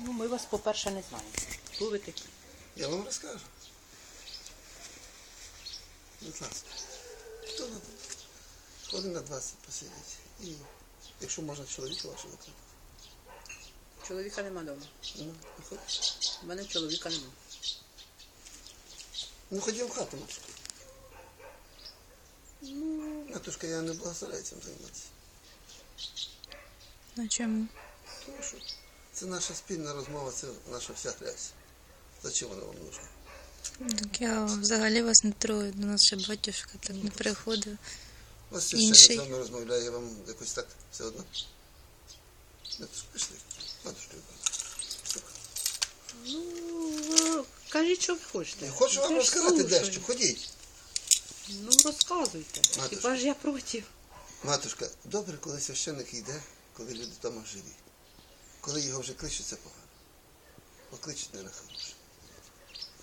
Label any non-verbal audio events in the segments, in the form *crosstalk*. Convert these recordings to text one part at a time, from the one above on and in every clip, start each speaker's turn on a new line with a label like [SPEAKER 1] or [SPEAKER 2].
[SPEAKER 1] Ну, ми вас, по-перше, не знаємо. Хто ви такі?
[SPEAKER 2] Я вам розкажу. Будь ласка. Хто на хвилин на 20 посидіть. І якщо можна чоловіка вашого викликати.
[SPEAKER 1] Чоловіка нема вдома.
[SPEAKER 2] Ну, виходь.
[SPEAKER 1] У мене чоловіка нема.
[SPEAKER 2] Ну ходім в хату, матушка. Ну, матушка, я не благословляю цим займатися.
[SPEAKER 3] На чому?
[SPEAKER 2] Тому що це наша спільна розмова, це наша вся грязь. Зачем вона вам нужна?
[SPEAKER 3] Так я взагалі вас не трою. До нас ще батюшка так не приходив.
[SPEAKER 2] У вас
[SPEAKER 3] Інший.
[SPEAKER 2] священник з вами розмовляє, я вам якось так все одно. Матушка, пішли. Матушка.
[SPEAKER 1] Ну, кажіть, що ви хочете.
[SPEAKER 2] Я хочу вам
[SPEAKER 1] Я ж
[SPEAKER 2] розказати
[SPEAKER 1] слушаю.
[SPEAKER 2] дещо. Ходіть.
[SPEAKER 1] Ну, розказуйте.
[SPEAKER 2] Матушка.
[SPEAKER 1] Хіба ж я проти?
[SPEAKER 2] Матушка, добре, коли священник йде, коли люди вдома живі. Коли його вже кличуть, це погано. Покличуть не на хороше.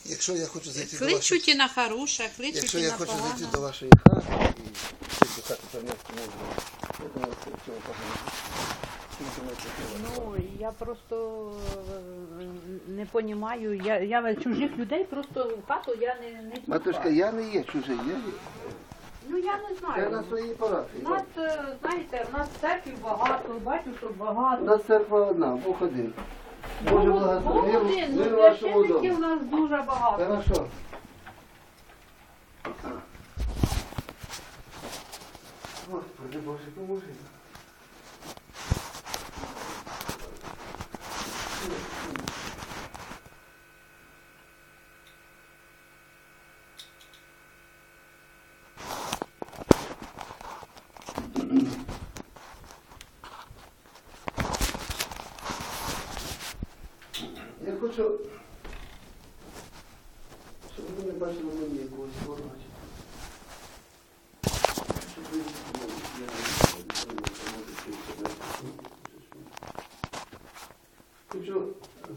[SPEAKER 2] Якщо я хочу зайти до вашої...
[SPEAKER 1] Кличуть і на хороше, кличуть
[SPEAKER 2] Якщо
[SPEAKER 1] і
[SPEAKER 2] я
[SPEAKER 1] на
[SPEAKER 2] хочу зайти до вашої хати і цю хату принести можна, я думаю, що в цьому погано.
[SPEAKER 1] Ну, я просто е, не розумію. Я, я чужих людей просто в хату я не, не.
[SPEAKER 2] Матушка, я не є чужий, я є.
[SPEAKER 1] Ну я не
[SPEAKER 2] знаю. Це
[SPEAKER 1] на
[SPEAKER 2] своїй парафії.
[SPEAKER 1] У нас, е, знаєте, у нас церквів багато, батюшок
[SPEAKER 2] У нас церква одна, Бог один. Боже
[SPEAKER 1] Бог
[SPEAKER 2] благослови мир
[SPEAKER 1] ну
[SPEAKER 2] вашому
[SPEAKER 1] священників у
[SPEAKER 2] дому.
[SPEAKER 1] нас дуже багато.
[SPEAKER 2] Хорошо. Господи Боже, поможи. Я хочу, щоб ви не бачили мені якогось ворога. Щоб ви ну, я не Хочу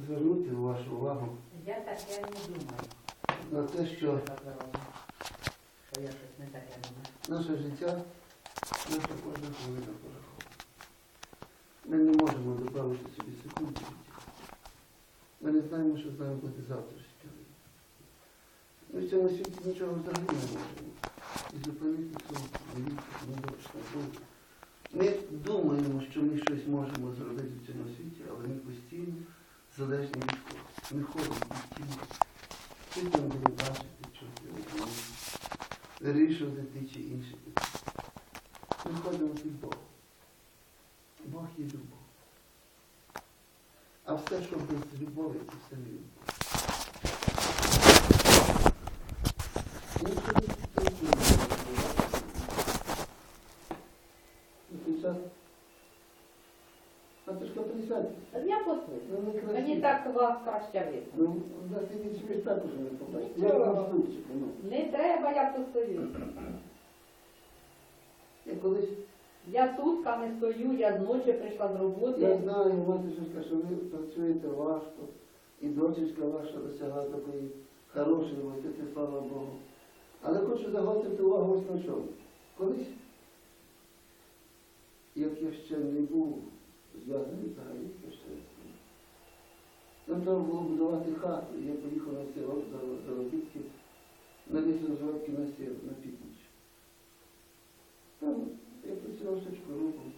[SPEAKER 2] звернути вашу увагу
[SPEAKER 1] Я так я не думаю,
[SPEAKER 2] на те, що
[SPEAKER 1] що я щось не таке думаю.
[SPEAKER 2] наше життя, наша кожна хвилина порахована. Ми не можемо додати собі секунди життя. Ми не знаємо, що з нами буде завтра життя. Ми в цьому світі нічого взагалі не можемо. І зупинити цього великого недоручного Бога. Ми думаємо, що ми щось можемо зробити в цьому світі, але ми постійно залежні від когось. Ми ходимо постійно. Щось нам буде бачити, чути, вирішувати ті чи інші питання. Ми ходимо від Бога. Бог є любов. А все, що без любові, це все не любов. Ну, що ви тут робите? Ну, ти час. Матушка.
[SPEAKER 1] Я послухаю.
[SPEAKER 2] Ну.
[SPEAKER 1] Мені так вас краще видно.
[SPEAKER 2] Ну, за ти не також не побачиш. Я вам стульчик, ну.
[SPEAKER 1] Не треба, я постою.
[SPEAKER 2] Я колись,
[SPEAKER 1] Я сутками стою, я зночі прийшла з
[SPEAKER 2] я
[SPEAKER 1] роботи.
[SPEAKER 2] знаю, матушка, що ви працюєте важко, і дочечка ваша досягла такої хорошої висоти, слава Богу. Але хочу загострити увагу ось на чому. Колись, як я ще не був нам треба було будувати хату, я поїхав на село за заробітки, на лісозородки на сіл, на північ. Там я працював штучкорубом.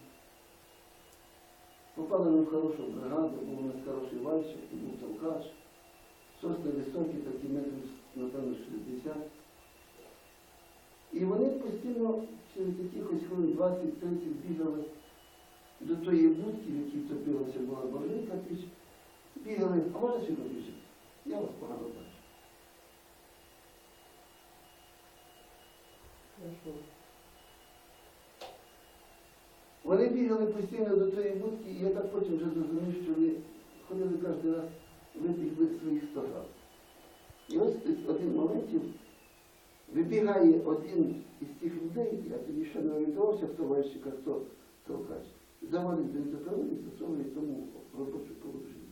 [SPEAKER 2] Попали ми в хорошу бригаду, був у нас хороший вальчик, і був толкач. Сосни високі, такі метрів, напевно, 60. І вони постійно через якихось хвилин 20-30 бігали до тої будки, в якій топилася була боржинка піч, бігали, а можна сюди біжити? Я вас погано бачу. Вони бігали постійно до тої будки, і я так потім вже зрозумів, що вони ходили кожен раз вибігли своїх 100 раз. І ось в один моментів вибігає один із тих людей, я тоді ще не орієнтувався, хто вальщика, хто толкач, завалить бензопилу і засовує тому робочу положення.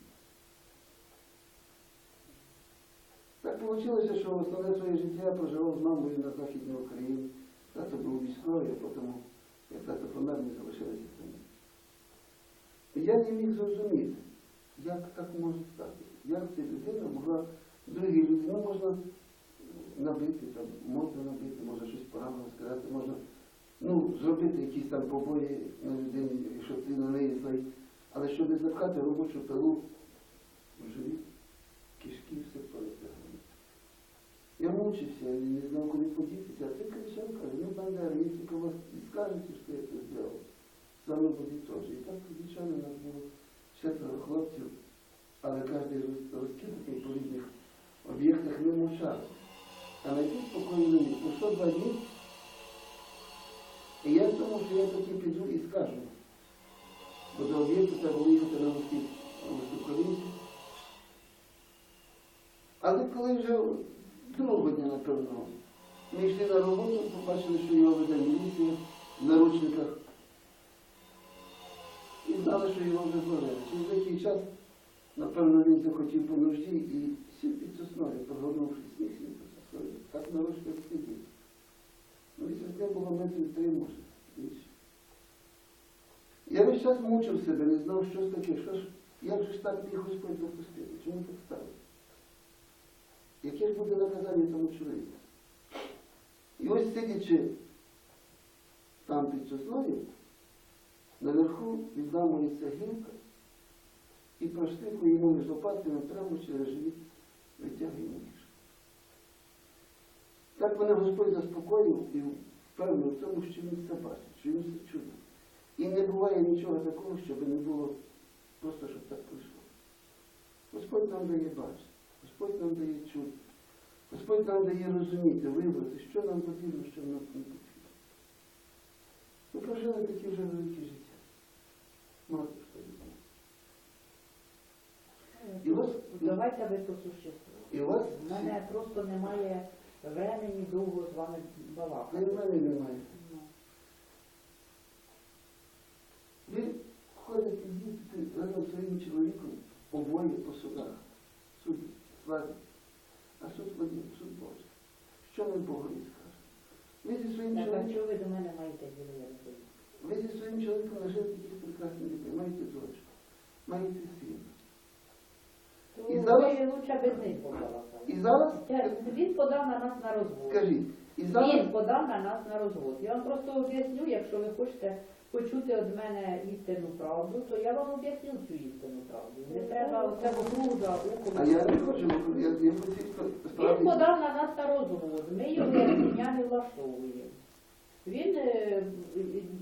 [SPEAKER 2] Так вийшло, що основне своє життя проживав з мамою на Західній Україні. Тато був військовий, а потім, як тато помер, ми залишилися самі. я не міг зрозуміти, як так може стати. Як ця людина могла другій людині, ну можна набити, там, можна набити, можна щось поганого сказати, можна ну, зробити якісь там побої на людині, щоб ти на неї злий. Але щоб не запхати робочу пилу в живіт, кишки, все перетягнути. Я мучився, я не знав, куди подітися, а ти кричав, каже, ну Бандера, якщо вас і скажете, що я це зробив, вами буде теж. І так, звичайно, нас було четверо хлопців, але кожен роз- розкиданий по різних об'єктах не мовчав. А знайти спокійно не міг. Два дні, думав, що я таки піду і скажу. Бо до об'єкту треба виїхати на високолінці. Але коли вже другого дня, напевно, ми йшли на роботу, побачили, що його веде міліція в наручниках. І знали, що його вже зловили. Через деякий час, напевно, він захотів по нужді і сів під сосною, прогорнувши сніг, сів. Так наручно сидів. Ну, і це було метрів три, може. Я весь час мучив себе, не знав, що ж таке, що ж, як же ж так міг Господь допустити, чому так сталося? Яке ж буде наказання тому чоловіку? І ось сидячи там під сосною, наверху відламується гілка і проштикує йому між лопатками травму через живіт, витягує ніж. Так мене Господь заспокоїв і впевнив в тому, що він це бачить, що він це чує. І не буває нічого такого, щоб не було просто, щоб так пройшло. Господь нам дає бачити, Господь нам дає чути, Господь нам дає розуміти, вибрати, що нам потрібно, що нам не потрібно. Ми прожили такі вже великі життя. Матушка любов. І ось
[SPEAKER 1] Давайте ви по существу.
[SPEAKER 2] і вас
[SPEAKER 1] У мене просто немає времени довго з вами балакати.
[SPEAKER 2] в мене немає.
[SPEAKER 1] Ну.
[SPEAKER 2] Ви ходите їздите разом з своїм чоловіком обоє по судах. Суд влади. А суд один, суд Божий. Що ми Богові скажемо? Ви зі своїм чоловіком,
[SPEAKER 1] чого ви до мене маєте діло,
[SPEAKER 2] ви зі своїм чоловіком нажили таких прекрасних дітей. Маєте дочку, маєте сина. І зараз-
[SPEAKER 1] ви лучше без них побалакали.
[SPEAKER 2] І зараз,
[SPEAKER 1] Це- Він подав на нас на розвод.
[SPEAKER 2] скажіть, і зараз,
[SPEAKER 1] Він подав на нас на розвод. Я вам просто об'ясню, якщо ви хочете почути від мене істинну правду, то я вам об'ясню цю істинну правду. Не треба оце вокруг да
[SPEAKER 2] а я не хочу, я, я цій
[SPEAKER 1] Він подав на нас на розвод. Ми його сім'я не влаштовуємо. Він е,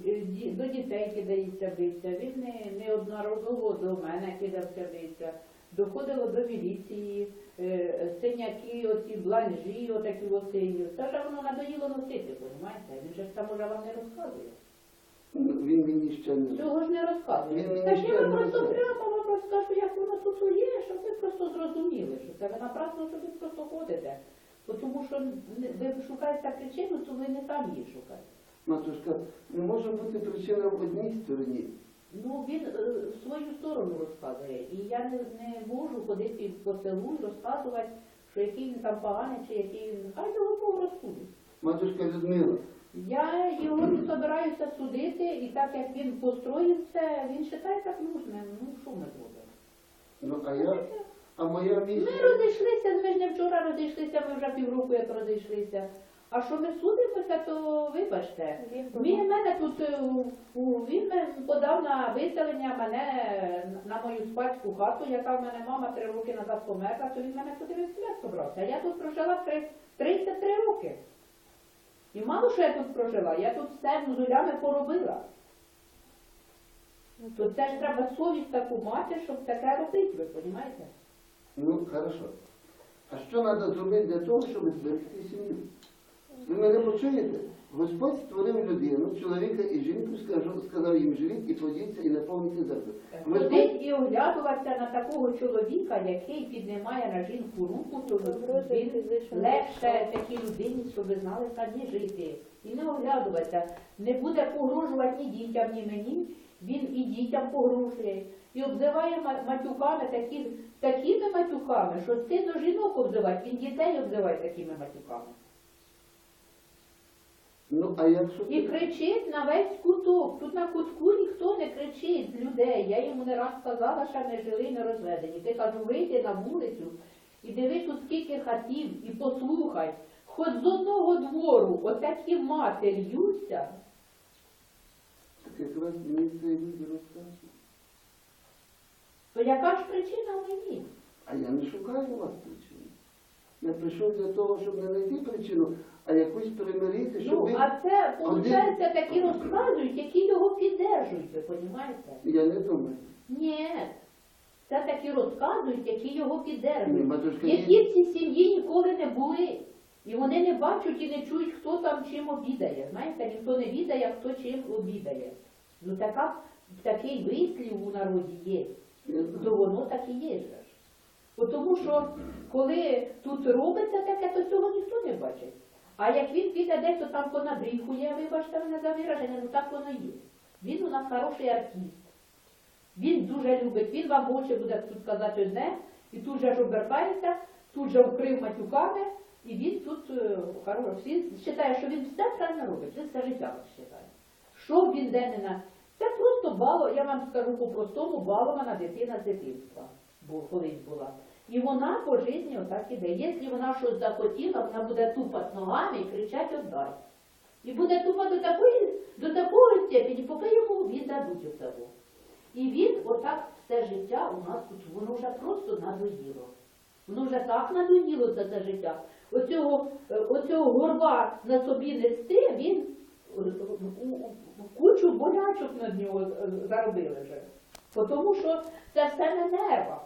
[SPEAKER 1] е, ді- до дітей кидається биться, він не, неодноразово до мене кидався биться. Доходило до міліції, е, синяки, оці бланжі, отакі осині. Це вже воно надоїло носити, розумієте? Він же ж це може вам не розказує.
[SPEAKER 2] Він мені ще не
[SPEAKER 1] Цього ж не розказує.
[SPEAKER 2] Він мені
[SPEAKER 1] Так
[SPEAKER 2] ще
[SPEAKER 1] я вам просто прямо вам розкажу, як воно тут є, щоб ви просто зрозуміли, що це ви напрасно, що ви просто ходите. Бо Тому що ви шукаєте причину, то ви не там її шукаєте.
[SPEAKER 2] Матушка, не може бути причина в одній стороні.
[SPEAKER 1] Ну він е, свою сторону розказує. І я не, не можу ходити по селу і розказувати, що який він там поганий, чи який він. Хай його Бог розсудить.
[SPEAKER 2] Матушка Людмила,
[SPEAKER 1] Я його не збираюся судити, і так як він построїв це, він вважає так нужним. Ну що ми зробимо?
[SPEAKER 2] ну а я, а моя
[SPEAKER 1] Ми розійшлися, ми ж не вчора розійшлися, ми вже півроку як розійшлися. А що ми судимося, то вибачте. Він мене тут е, він подав на виселення мене на мою спадську хату, яка в мене мама три роки назад померла, то він мене сюди виселяти собрався. Я тут прожила 33 роки. І мало що я тут прожила, я тут все нулями поробила. То це ж треба совість таку мати, щоб таке робити, ви розумієте?
[SPEAKER 2] Ну, хорошо. А що треба зробити для того, щоб зберегти сім'ю? Ви мене почуєте? Господь створив людину, чоловіка і жінку, скажу, сказав їм живіть і плодіться і наповнити землю. Господь,
[SPEAKER 1] Ходить і оглядуватися на такого чоловіка, який піднімає на жінку руку, то він легше такій людині, щоб ви знали самі жити. І не оглядуватися. Не буде погрожувати ні дітям, ні мені. Він і дітям погрожує. І обзиває матюками такі, такими матюками, що стидно жінок обзивати, він дітей обзиває такими матюками.
[SPEAKER 2] Ну, а якщо
[SPEAKER 1] І кричить на весь куток. Тут на кутку ніхто не кричить з людей. Я йому не раз сказала, що не жили, не розведені. Ти кажу, вийди на вулицю і дивись тут скільки хатів, і послухай. Хоч з одного двору отакі мати льються,
[SPEAKER 2] так якраз мені це люди розказують.
[SPEAKER 1] то яка ж причина в мені?
[SPEAKER 2] А я не шукаю у вас причини. Я прийшов для того, щоб не знайти причину, а якусь примирити, щоб
[SPEAKER 1] Ну, а це, виходить, такі розказують, які його піддержують, ви розумієте?
[SPEAKER 2] Я не думаю.
[SPEAKER 1] Ні. Це такі розказують, які його
[SPEAKER 2] Ні,
[SPEAKER 1] піддержують.
[SPEAKER 2] матушка,
[SPEAKER 1] Які в цій сім'ї ніколи не були. І вони не бачать і не чують, хто там чим обідає. Знаєте, ніхто не відає, хто чим обідає. Ну така, такий вислів у народі є.
[SPEAKER 2] Я знаю.
[SPEAKER 1] То воно так і є. же ж. Бо Тому що коли тут робиться таке, то цього ніхто не бачить. А як він піде десь, то там понабріхує, вибачте мене за вираження, ну так воно є. Він у нас хороший артист. Він дуже любить, він вам в очі буде тут казати одне, і тут же ж обертається, тут же вкрив матюками, і він тут е, хороший. Він вважає, що він все правильно робить, він все життя вважає. Що він де не на. Це просто бало, я вам скажу по-простому, балована дитина з дитинства, бо колись була. І вона по житті отак іде. Якщо вона щось захотіла, вона буде тупати ногами і кричати «отдай». І буде тупати до такої, до такої степені, поки йому віддадуть оцього. І він отак все життя у нас тут, воно вже просто надоїло. Воно вже так надоїло це, це життя. Оцього, е, оцього горба на собі нести, він е, у- у- кучу болячок над нього е, заробили вже. Тому що це все на нервах.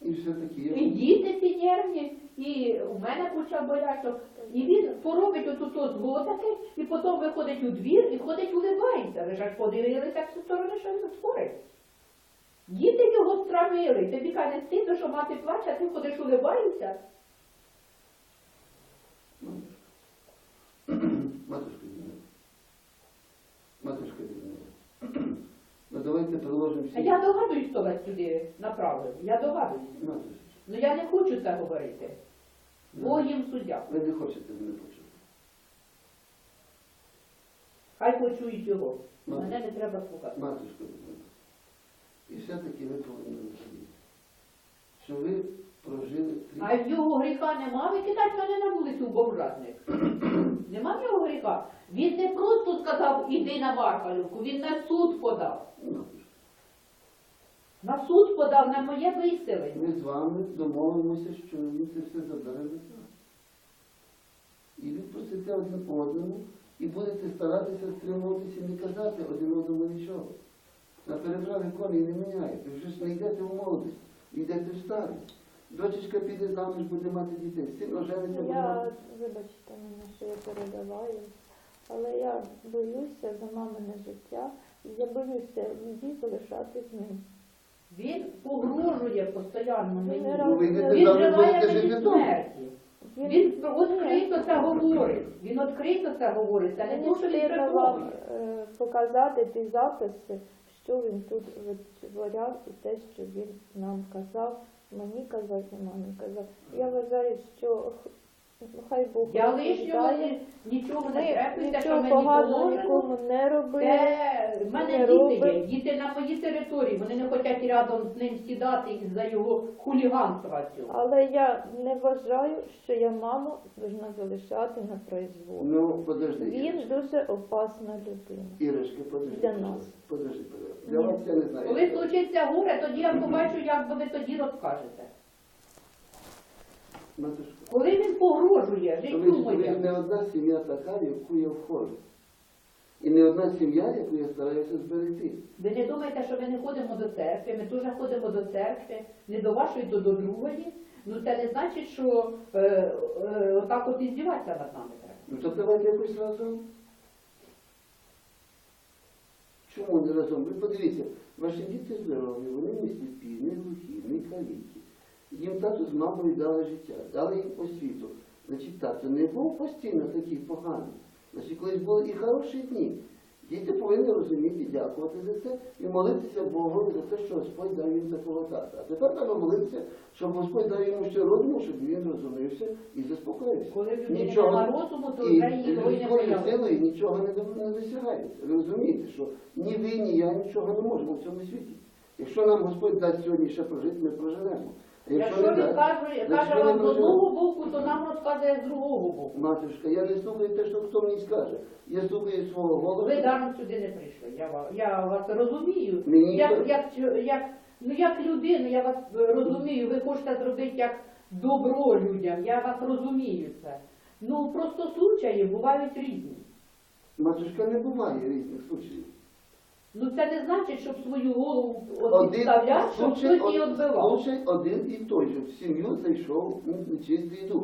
[SPEAKER 2] І все-таки
[SPEAKER 1] І діти ці нервні, і у мене куча болячок. І він поробить отут от зло таке, і потім виходить у двір і ходить уливається. Ви ж аж подивилися, в цю сторони, що він творить. Діти його стравили. Тобі каже, стидно, що мати плаче, а ти ходиш уливаєшся.
[SPEAKER 2] Матушка Діна. Матушка Діна. Ну давайте приложимо
[SPEAKER 1] А
[SPEAKER 2] всі...
[SPEAKER 1] я догадуюсь, хто вас сюди направив. Я догадуюсь.
[SPEAKER 2] Ну,
[SPEAKER 1] Ну я не хочу це говорити. Бо їм суддя.
[SPEAKER 2] ви не хочете мене почути.
[SPEAKER 1] Хай почують його.
[SPEAKER 2] Ну.
[SPEAKER 1] Мене не треба слухати.
[SPEAKER 2] Матушка Діна. І все-таки ви повинні розуміти, що ви прожили.
[SPEAKER 1] А в його гріха нема, ви кидать мене на вулицю в бомжатник. *clears throat* Нема в його гріха. Він не просто сказав, іди на Вархалівку, він на суд подав. На суд подав на моє виселення.
[SPEAKER 2] Ми з вами домовимося, що він це все забере назад. І відпустите один одному, і будете старатися стримуватися і не казати один одному нічого. На переправі коней не міняєте. Ви ж не йдете в молодість, йдете в старість. Дочечка піде заміж, буде мати дітей. Син ожениться, буде
[SPEAKER 4] Я,
[SPEAKER 2] мати.
[SPEAKER 4] вибачте мене, що я передаваю, але я боюся за мамине життя, я боюся її залишати з ним.
[SPEAKER 1] Він погрожує постійно мені.
[SPEAKER 4] Він
[SPEAKER 2] Ну, ви не
[SPEAKER 1] Він
[SPEAKER 2] завжди
[SPEAKER 1] желає мені смерті. Він відкрито це говорить. Він відкрито це говорить. Це не
[SPEAKER 4] Мені
[SPEAKER 1] то, що він
[SPEAKER 4] треба вам
[SPEAKER 1] приховує.
[SPEAKER 4] е, показати ті записи, що він тут витворяв, і те, що він нам казав, мені казати, мамі казав. Я вважаю, що хай Бог
[SPEAKER 1] Я лишнього
[SPEAKER 4] розповідає.
[SPEAKER 1] нічого не
[SPEAKER 4] Ми
[SPEAKER 1] трепуйся, що
[SPEAKER 4] нічого
[SPEAKER 1] мені
[SPEAKER 4] поганого
[SPEAKER 1] положено.
[SPEAKER 4] нікому не робили.
[SPEAKER 1] Це в мене
[SPEAKER 4] не
[SPEAKER 1] діти
[SPEAKER 4] робить.
[SPEAKER 1] є, діти на моїй території, вони не хочуть рядом з ним сідати із-за його хуліганства цього.
[SPEAKER 4] Але я не вважаю, що я маму повинна залишати на произвол.
[SPEAKER 2] Ну, подожди.
[SPEAKER 4] Він
[SPEAKER 2] Ірочка.
[SPEAKER 4] дуже опасна людина.
[SPEAKER 2] Ірочка, подожди.
[SPEAKER 4] Для
[SPEAKER 2] подожди.
[SPEAKER 4] нас.
[SPEAKER 2] Подожди, подожди. Для
[SPEAKER 4] Ні.
[SPEAKER 2] вас я не знаю.
[SPEAKER 1] Коли случиться горе, тоді я побачу, як би ви тоді розкажете. Коли він погрожує життю
[SPEAKER 2] ж не одна сім'я така, в яку я входжу. І не одна сім'я, яку я стараюся зберегти.
[SPEAKER 1] Ви не думаєте, що ми не ходимо до церкви, ми дуже ходимо до церкви, не до вашої, то до другої. Ну це не значить, що е, е, отак от іздіватися над нами треба.
[SPEAKER 2] Ну то давайте якось разом. Чому не разом? Ви подивіться, ваші діти здорові, вони не сліпі, не глухі, не каліки. Їм тато з мамою дали життя, дали їм освіту. Значить, тато не був постійно такий поганий. Значить, колись були і хороші дні. Діти повинні розуміти, дякувати за це і молитися Богу за те, що Господь дав їм такого тата. А тепер треба молитися, щоб Господь дав йому ще розуму, щоб він розумівся і заспокоївся.
[SPEAKER 1] Коли
[SPEAKER 2] Нічого-
[SPEAKER 1] нема розуму, то
[SPEAKER 2] І
[SPEAKER 1] вже її
[SPEAKER 2] людською силою нічого не, до- не досягається. Ви розумієте, що ні ви, ні я нічого не можемо в цьому світі. Якщо нам Господь дасть сьогодні ще прожити, ми проживемо.
[SPEAKER 1] Якщо він каже, каже вам з одного боку, то нам розказує з другого боку.
[SPEAKER 2] Матушка, я не слухаю те, що хто мені скаже. Я слухаю свого голосу.
[SPEAKER 1] Ви даром сюди не прийшли. Я вас, я вас розумію.
[SPEAKER 2] Мені
[SPEAKER 1] Як, як, як, ну як людину, я вас розумію. Ви хочете зробити як добро людям. Я вас розумію це. Ну просто случаї бувають різні.
[SPEAKER 2] Матушка, не буває різних случаїв.
[SPEAKER 1] Ну це не значить, щоб свою голову от
[SPEAKER 2] Один
[SPEAKER 1] щоб хтось її відбивав.
[SPEAKER 2] Слушай, один і той щоб В сім'ю зайшов ну, нечистий дух.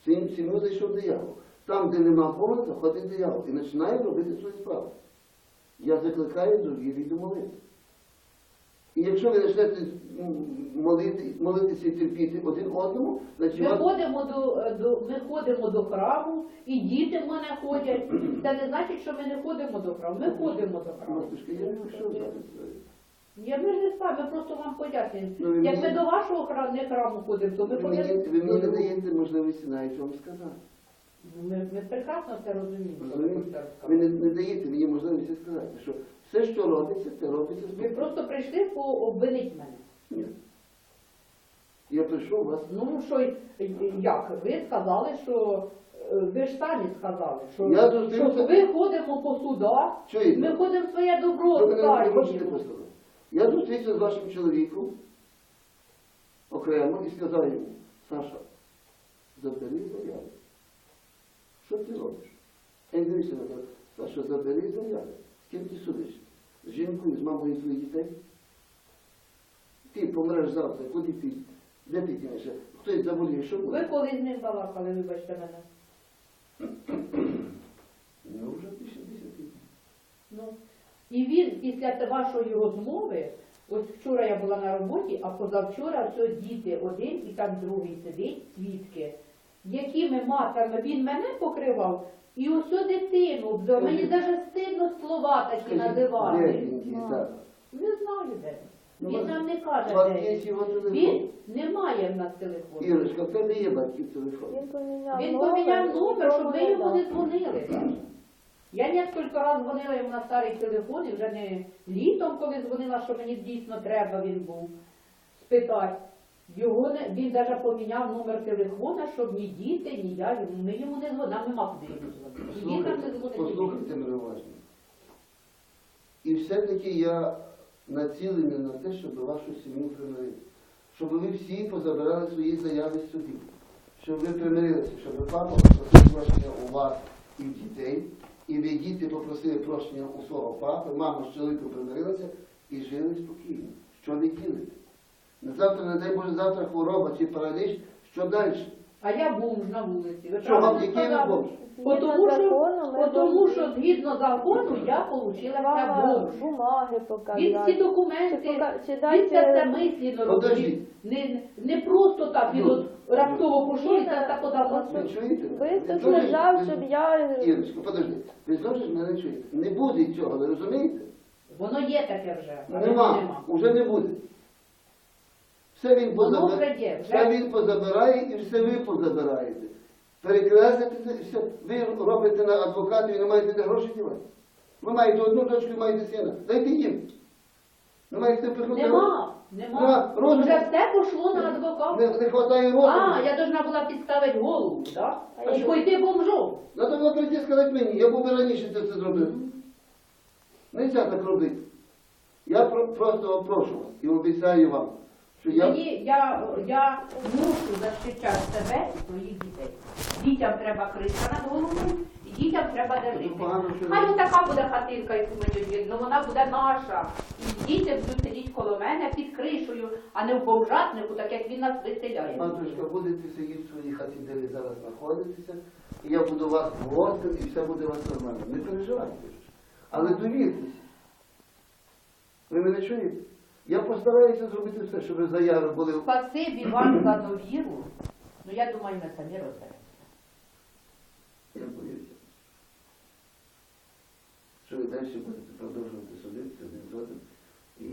[SPEAKER 2] В сім- сім'ю зайшов диявол. Там, де нема Бога, ходить диявол і починає робити свою справу. Я закликаю до віри і до молитви. І якщо ви почнете молити, молитися і терпіти один одному, значить
[SPEAKER 1] Ми
[SPEAKER 2] вас-
[SPEAKER 1] ходимо до, до ми ходимо до храму, і діти в мене ходять. Це не значить, що ми не ходимо до храму. Ми ходимо до храму.
[SPEAKER 2] Матушка, я не пішов зараз.
[SPEAKER 1] Я ми ж не спав, ми просто вам пояснюємо.
[SPEAKER 2] Ну, ви
[SPEAKER 1] Як ми до вашого храму, не храму ходимо, то ми
[SPEAKER 2] Ви мені, ви мені не даєте можливості навіть вам сказати.
[SPEAKER 1] Ми, ми прекрасно це розуміємо. що ви
[SPEAKER 2] Розумієте? Ви не, не даєте мені можливості сказати, що все, що робиться, це робиться з
[SPEAKER 1] Ви
[SPEAKER 2] Богом.
[SPEAKER 1] просто прийшли пообвинити мене.
[SPEAKER 2] Ні. Я прийшов вас.
[SPEAKER 1] Ну що й- як? Ви сказали, що е, ви ж самі сказали, що,
[SPEAKER 2] Я зустрівся-
[SPEAKER 1] що ми ходимо по судах,
[SPEAKER 2] Чуєте?
[SPEAKER 1] ми ходимо своє добро.
[SPEAKER 2] Ви мене не
[SPEAKER 1] скаржимо.
[SPEAKER 2] послухати? Я зустрівся з вашим чоловіком окремо і сказав йому, Саша, забери заяву. Що ти робиш? А він дивився на мене, Саша, забери заяву. З ким ти судиш? З жінкою, з мамою своїх дітей? Ти помреш завтра, куди ти? Де ти кинешся? Хтось заболіє, що
[SPEAKER 1] Ви
[SPEAKER 2] буде?
[SPEAKER 1] коли з ним балакали, вибачте мене. *clears throat*
[SPEAKER 2] Ну, вже більше десяти.
[SPEAKER 1] Ну, і він після вашої розмови, ось вчора я була на роботі, а позавчора все діти один і там другий сидить, свідки, якими матами він мене покривав, і ось дитину обзор. Мені навіть стидно слова такі називати.
[SPEAKER 2] зараз?
[SPEAKER 1] Не знаю де.
[SPEAKER 2] Ну,
[SPEAKER 1] Він нам не
[SPEAKER 2] У
[SPEAKER 1] каже,
[SPEAKER 2] вас
[SPEAKER 1] де.
[SPEAKER 2] є
[SPEAKER 1] він.
[SPEAKER 2] його телефон?
[SPEAKER 1] Він не має в нас телефону.
[SPEAKER 2] Ірочка, в тебе є батьків телефон.
[SPEAKER 4] Він поміняв
[SPEAKER 1] Він
[SPEAKER 4] номер,
[SPEAKER 1] поміняв номер, щоб
[SPEAKER 4] не
[SPEAKER 1] йому не дзвонили. Я кілька разів дзвонила йому на старий телефон, і вже не літом, коли дзвонила, що мені дійсно треба, він був спитати. Його не, він навіть поміняв номер телефона, щоб ні діти, ні я, ми йому не дзвонили, нам нема куди йому дзвонити. Дітям не
[SPEAKER 2] Послухайте,
[SPEAKER 1] дзвонити.
[SPEAKER 2] послухайте мене уважно. І все-таки я націлений на те, щоб вашу сім'ю примирити. Щоб ви всі позабирали свої заяви собі. Щоб ви примирилися, щоб папа попросив прощення у вас і в дітей, і ви діти попросили прощення у свого папи, мама з чоловіком примирилася і жили спокійно. Що ви ділите? Завтра, не дай Боже, завтра хвороба чи параліч, що далі?
[SPEAKER 1] А я бомж на вулиці. Ви
[SPEAKER 2] Що
[SPEAKER 1] правильно
[SPEAKER 2] який ви
[SPEAKER 1] сказали?
[SPEAKER 2] бомж?
[SPEAKER 1] Бо Тому що, бо тому що згідно закону я отримала бомж.
[SPEAKER 4] бумаги
[SPEAKER 1] Він
[SPEAKER 4] показати.
[SPEAKER 1] всі
[SPEAKER 4] Чи
[SPEAKER 1] документи,
[SPEAKER 4] пока- чи
[SPEAKER 1] він
[SPEAKER 4] дайте-
[SPEAKER 1] це все мислено робив.
[SPEAKER 2] Подождіть.
[SPEAKER 1] Не, не просто так, він
[SPEAKER 2] Ну,
[SPEAKER 1] от раптово пішов і це так подав.
[SPEAKER 2] Ви чуєте?
[SPEAKER 4] Ви тут лежав, щоб я...
[SPEAKER 2] Ірочка, подожди, ви знову ж мене чуєте. Не буде цього, ви розумієте?
[SPEAKER 1] Воно є таке вже. а
[SPEAKER 2] Нема, уже не буде. Все він позабирає, все він позабирає і все ви позабираєте. Перекреслите, все. Ви робите на адвоката і не маєте де гроші дівати. Ви маєте одну дочку і маєте сина. Дайте їм. Не маєте пихнути.
[SPEAKER 1] Нема, нема.
[SPEAKER 2] Розуму.
[SPEAKER 1] Вже все пішло на адвоката.
[SPEAKER 2] Не, не хватає розуму.
[SPEAKER 1] А, я должна була підставити голову, так?
[SPEAKER 4] А
[SPEAKER 1] І пойти бомжом.
[SPEAKER 2] Надо було прийти сказати мені, я був би раніше це все зробив. Не можна так робити. Я про- просто прошу і обіцяю вам, що я...
[SPEAKER 1] Мені, я, я мушу захищати себе і своїх дітей. Дітям треба кришка над головою, і дітям треба де жити.
[SPEAKER 2] Ну,
[SPEAKER 1] Хай така буде хатинка, яку мені видно, вона буде наша. І діти будуть сидіти коло мене під кришею, а не в бомжатнику, так як він нас виселяє.
[SPEAKER 2] Матушка, будете сидіти в своїй хаті, де ви зараз знаходитеся, і я буду вас гостем, і все буде у вас нормально. Не переживайте. Але довіртеся. Ви мене чуєте? Я постараюся зробити все, щоб заяви були.
[SPEAKER 1] Спасибі вам за довіру. Ну я думаю, ми самі розберемося.
[SPEAKER 2] Я боюся. Що ви далі будете продовжувати судитися один з одним. І,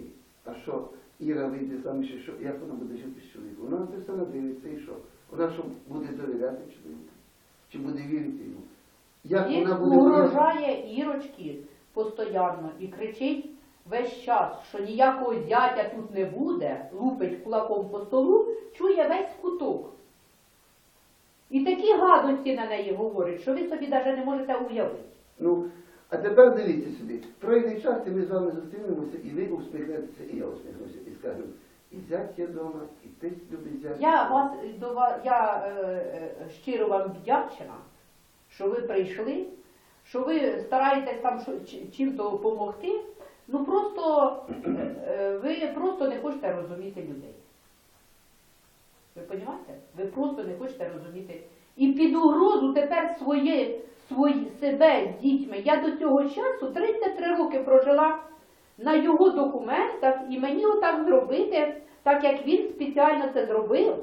[SPEAKER 2] а що Іра вийде і що, як вона буде жити з чоловіком? Вона це все надивиться і що? Вона що буде довіряти чоловіку? Чи буде вірити йому? Як
[SPEAKER 1] Він
[SPEAKER 2] вона буде
[SPEAKER 1] угрожає Ірочки постійно і кричить весь час, що ніякого зятя тут не буде, лупить кулаком по столу, чує весь куток. І такі гадості на неї говорять, що ви собі навіть не можете уявити.
[SPEAKER 2] Ну, а тепер дивіться собі, пройде час, і ми з вами зустрінемося, і ви усміхнетеся, і я усміхнуся, і скажемо, і зять є вдома, і ти любить зять.
[SPEAKER 1] Я вас до ва- я е, е, щиро вам вдячна, що ви прийшли, що ви стараєтесь там чим допомогти. Ну просто е, е, ви просто не хочете розуміти людей. Ви розумієте? Ви просто не хочете розуміти. І під угрозу тепер своє, свої, себе з дітьми. Я до цього часу 33 роки прожила на його документах, і мені отак зробити, так як він спеціально це зробив.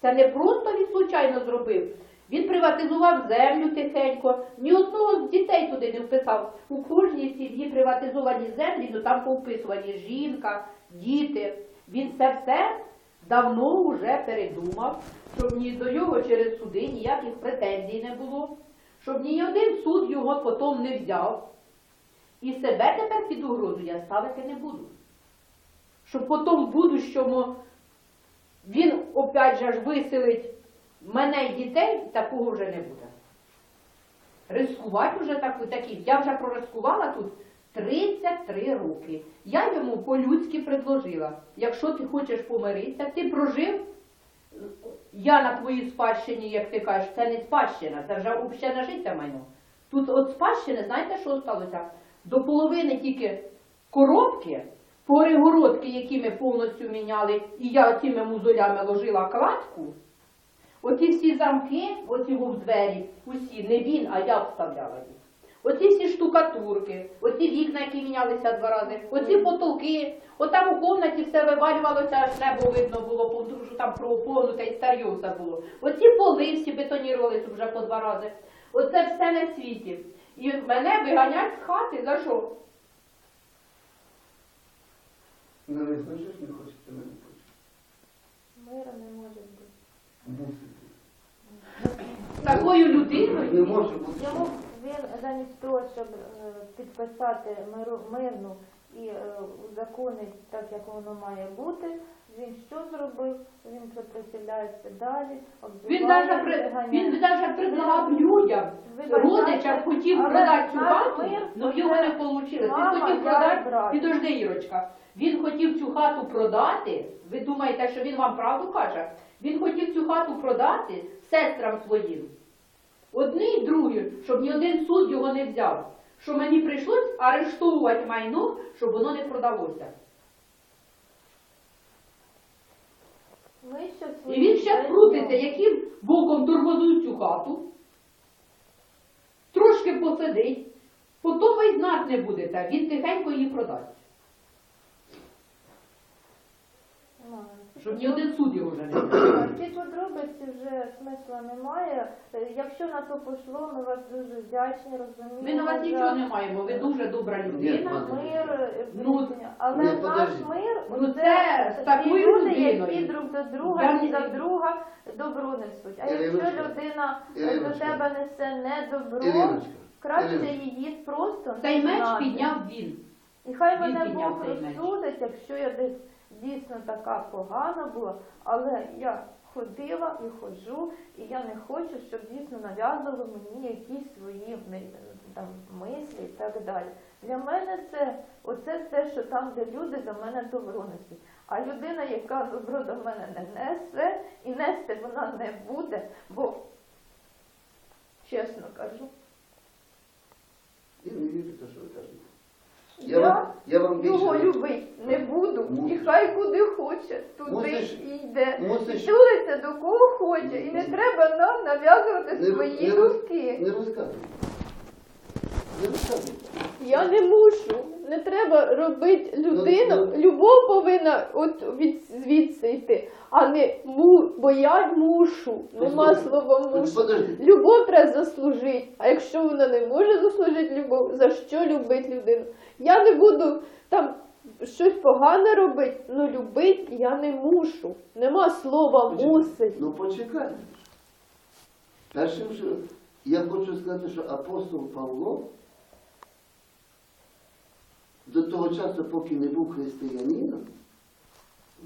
[SPEAKER 1] Це не просто він случайно зробив. Він приватизував землю тихенько, ні одного з дітей туди не вписав. У кожній сім'ї приватизовані землі, ну там повписувані жінка, діти. Він це все давно вже передумав, щоб ні до його через суди ніяких претензій не було, щоб ні один суд його потім не взяв. І себе тепер під угрозу я ставити не буду. Щоб потім в будущому він опять же ж виселить мене дітей, такого вже не буде. Рискувати вже таку, такі. Я вже прорискувала тут 33 роки. Я йому по-людськи предложила, якщо ти хочеш помиритися, ти прожив, я на твоїй спадщині, як ти кажеш, це не спадщина, це вже общее нажиття майно. Тут от спадщини, знаєте, що сталося? До половини тільки коробки, перегородки, які ми повністю міняли, і я цими музолями ложила кладку, оці всі замки, оці в двері, усі, не він, а я вставляла їх. Оці всі штукатурки, оці вікна, які мінялися два рази, оці потолки, отам у кімнаті все вивалювалося, аж небо видно було, тому що там проповнуте і старьо все було. Оці поли всі бетонірувалися вже по два рази. Оце все на світі. І мене виганять з хати за що?
[SPEAKER 2] Знаєш, не хочете мене почути?
[SPEAKER 4] Мира не може бути.
[SPEAKER 2] Мусите.
[SPEAKER 1] Такою
[SPEAKER 2] Не може бути.
[SPEAKER 4] Йому він замість того, щоб е, підписати миру, мирну і е, узаконить так, як воно має бути, він що зробив? Він сопротивляється далі,
[SPEAKER 1] Він навіть при- він навіть предлагав людям. Родичам хотів продати цю хату, але його не вийшло. Він хотів продати, підожди, Ірочка, він хотів цю хату продати. Ви думаєте, що він вам правду каже? Він хотів цю хату продати сестрам своїм. Одні і другі, щоб ні один суд його не взяв. Що мені прийшлось арештовувати майно, щоб воно не продалося. І він ще крутиться, яким боком тормозують цю хату, трошки посидить, потім й знати не будете, він тихенько її продасть. Щоб ні один суд його вже не взяв.
[SPEAKER 4] Ці подробиці вже смисла немає. Е, Якщо на то пішло, ми вас дуже вдячні, розуміємо.
[SPEAKER 1] Ми на вас нічого не маємо, ви дуже добра людина.
[SPEAKER 2] Ні,
[SPEAKER 4] Мир, е,
[SPEAKER 1] Ну,
[SPEAKER 4] але
[SPEAKER 2] ні,
[SPEAKER 4] наш
[SPEAKER 2] подожди.
[SPEAKER 4] мир,
[SPEAKER 1] Ну,
[SPEAKER 4] це,
[SPEAKER 1] це з
[SPEAKER 4] ті
[SPEAKER 1] такою
[SPEAKER 4] люди,
[SPEAKER 1] людиною.
[SPEAKER 4] які друг до друга
[SPEAKER 1] Я
[SPEAKER 4] і
[SPEAKER 1] не-
[SPEAKER 4] за друга добро несуть. А якщо
[SPEAKER 2] Іриночка,
[SPEAKER 4] людина до
[SPEAKER 2] Іриночка.
[SPEAKER 4] тебе несе не добро,
[SPEAKER 2] Іриночка,
[SPEAKER 4] краще
[SPEAKER 2] Іриночка.
[SPEAKER 4] її просто
[SPEAKER 1] Цей
[SPEAKER 4] не
[SPEAKER 1] меч
[SPEAKER 4] знати.
[SPEAKER 1] підняв він.
[SPEAKER 4] І хай
[SPEAKER 1] Він
[SPEAKER 4] мене
[SPEAKER 1] підняв
[SPEAKER 4] Бог
[SPEAKER 1] цей меч.
[SPEAKER 4] розсудить, якщо я десь дійсно така погана була, але я ходила і ходжу, і я не хочу, щоб дійсно нав'язували мені якісь свої там, мислі і так далі. Для мене це оце те, що там, де люди до мене добро. А людина, яка добро до мене не несе, і нести вона не буде, бо чесно кажу,
[SPEAKER 2] Я не вірю, що ви кажете.
[SPEAKER 4] Я,
[SPEAKER 2] Я, вам, я вам
[SPEAKER 4] його
[SPEAKER 2] більше...
[SPEAKER 4] любить не буду, і хай куди хоче, туди
[SPEAKER 2] Мусиш.
[SPEAKER 4] і йде.
[SPEAKER 2] Мусиш.
[SPEAKER 4] І тулиться до кого хоче, і не треба нам нав'язувати свої
[SPEAKER 2] не не
[SPEAKER 4] думки.
[SPEAKER 2] Не розказуй.
[SPEAKER 5] Я не мушу. Не треба робити людину.
[SPEAKER 2] Ну, ну.
[SPEAKER 5] Любов повинна от від звідси йти, а не му, бо я мушу. Нема слова
[SPEAKER 2] ну,
[SPEAKER 5] мушу. Любов треба заслужити. А якщо вона не може заслужити любов, за що любити людину? Я не буду там щось погане робити, але любити я не мушу. Нема слова мусить.
[SPEAKER 2] Ну почекай. Першим, що я хочу сказати, що апостол Павло до того часу, поки не був християнином,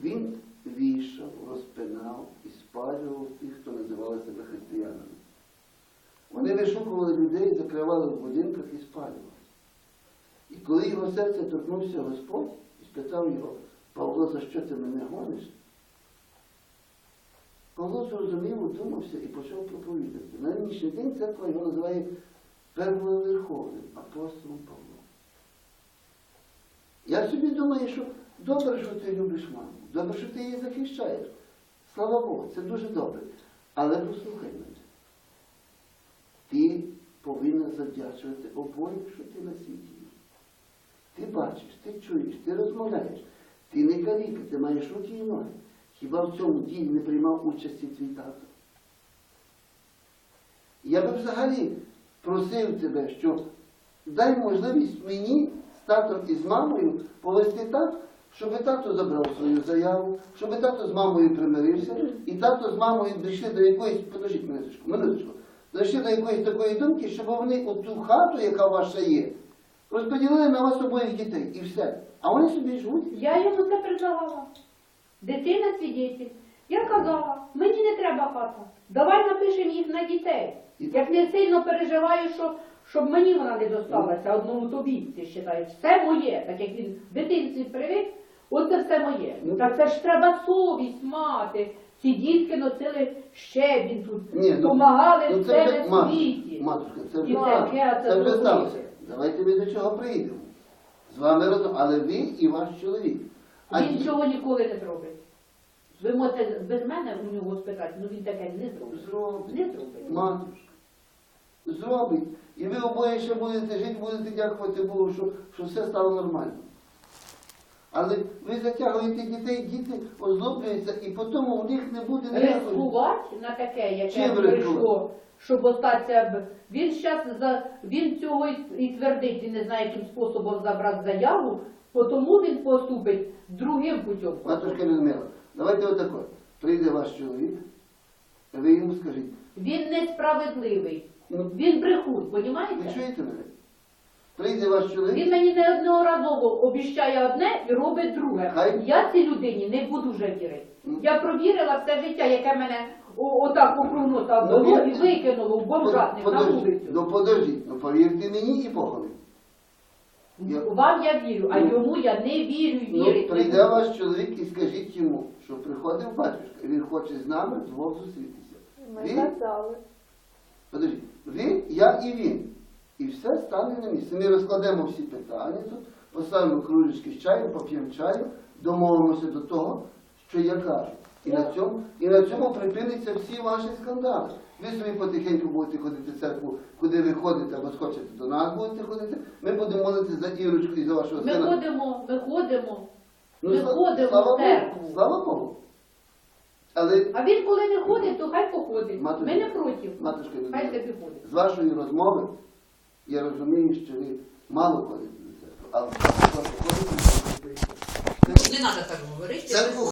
[SPEAKER 2] він вішав, розпинав і спалював тих, хто називали себе християнами. Вони вишукували людей, закривали в будинках і спалювали. І коли його серце торкнувся Господь і спитав його, Павло, за що ти мене гониш? Павло зрозумів, удумався і почав проповідати. На нинішній день церква його називає первоверховним апостолом Павлом. Я собі думаю, що добре, що ти любиш маму, добре, що ти її захищаєш. Слава Богу, це дуже добре. Але послухай мене. Ти повинна завдячувати обоїм, що ти на світі. Ти бачиш, ти чуєш, ти розмовляєш. Ти не каліка, ти маєш руки і ноги. Хіба в цьому ділі не приймав участі твій тато? Я би взагалі просив тебе, що дай можливість мені татом і з мамою повести так, щоб тато забрав свою заяву, щоб тато з мамою примирився, і тато з мамою дійшли до якоїсь, подождіть минуточку, минуточку, дійшли до якоїсь такої думки, щоб вони оту хату, яка ваша є, розподілили на вас обоїх дітей і все. А вони собі живуть.
[SPEAKER 1] Я йому це предлагала. Дитина свідетель. Я казала, мені не треба хата. Давай напишемо їх на дітей. Як не сильно переживаю, що, щоб мені вона не досталася, одному тобі, ти вважаєш. Все моє, так як він в дитинстві привик, оце все моє.
[SPEAKER 2] Ну,
[SPEAKER 1] Так це ж треба совість мати. Ці дітки носили щебінь тут,
[SPEAKER 2] Ні, ну,
[SPEAKER 1] помагали
[SPEAKER 2] ну,
[SPEAKER 1] в
[SPEAKER 2] це
[SPEAKER 1] себе
[SPEAKER 2] вже, матушка,
[SPEAKER 1] світі.
[SPEAKER 2] матушка, це
[SPEAKER 1] І
[SPEAKER 2] вже
[SPEAKER 1] таке, це
[SPEAKER 2] це вже сталося. Давайте ми до чого прийдемо. З вами разом, але ви і ваш чоловік. А
[SPEAKER 1] Він
[SPEAKER 2] ді-
[SPEAKER 1] цього ніколи не зробить. Ви можете без мене у нього спитати, ну він таке не зробить.
[SPEAKER 2] зробить,
[SPEAKER 1] Не зробить.
[SPEAKER 2] матушка, зробить. І ви обоє ще будете жити, будете дякувати Богу, що, що все стало нормально. Але ви затягуєте дітей, діти озлоблюються, і потім у них не буде ніякої.
[SPEAKER 1] Рискувати на таке, яке
[SPEAKER 2] Чим
[SPEAKER 1] прийшло, щоб остатися. Він щас за він цього і, і твердить, він не знає, яким способом забрати заяву, тому він поступить другим путем.
[SPEAKER 2] Матушка Людмила, давайте отако. Прийде ваш чоловік, ви йому скажіть,
[SPEAKER 1] Він несправедливий.
[SPEAKER 2] Ну,
[SPEAKER 1] Він брехун,
[SPEAKER 2] ви
[SPEAKER 1] понімаєте?
[SPEAKER 2] чуєте мене? Прийде ваш чоловік.
[SPEAKER 1] Він мені неодноразово обіщає одне і робить друге.
[SPEAKER 2] Хай.
[SPEAKER 1] Я цій людині не буду вже вірити.
[SPEAKER 2] Ну.
[SPEAKER 1] Я провірила все життя, яке мене о- отак округ носа
[SPEAKER 2] Ну,
[SPEAKER 1] було і викинуло в бомжатник на
[SPEAKER 2] Подождіть,
[SPEAKER 1] вулицю.
[SPEAKER 2] ну подождіть, ну повірте мені і Богові. Я-
[SPEAKER 1] Вам я вірю, а
[SPEAKER 2] Ну.
[SPEAKER 1] йому я не вірю і
[SPEAKER 2] Ну,
[SPEAKER 1] не
[SPEAKER 2] прийде
[SPEAKER 1] буду.
[SPEAKER 2] ваш чоловік і скажіть йому, що приходив батюшка, і він хоче з нами двох зустрітися.
[SPEAKER 5] Ми
[SPEAKER 2] Він?
[SPEAKER 5] казали.
[SPEAKER 2] Подождіть, ви, я і він. І все стане на місце. Ми розкладемо всі питання тут, поставимо кружечки з чаю, поп'ємо чаю, домовимося до того, що я кажу. І на цьому, і на цьому припиниться всі ваші скандали. Ви собі потихеньку будете ходити в церкву, куди ви ходите або схочете до нас будете ходити. Ми будемо молитися за Ірочку і за вашого
[SPEAKER 1] Ми
[SPEAKER 2] сина.
[SPEAKER 1] ходимо, ми ходимо,
[SPEAKER 2] Ну,
[SPEAKER 1] ми
[SPEAKER 2] сла-
[SPEAKER 1] ходимо
[SPEAKER 2] слава
[SPEAKER 1] в церкву.
[SPEAKER 2] Богу, слава Богу. Але,
[SPEAKER 1] А він коли не ходить, то хай походить.
[SPEAKER 2] Матушка,
[SPEAKER 1] Ми не проти.
[SPEAKER 2] матушка,
[SPEAKER 1] Хай собі ходить.
[SPEAKER 2] з вашої розмови я розумію, що ви мало ходите до церкви, але ходите,
[SPEAKER 6] Не треба так говорити.
[SPEAKER 2] Церкву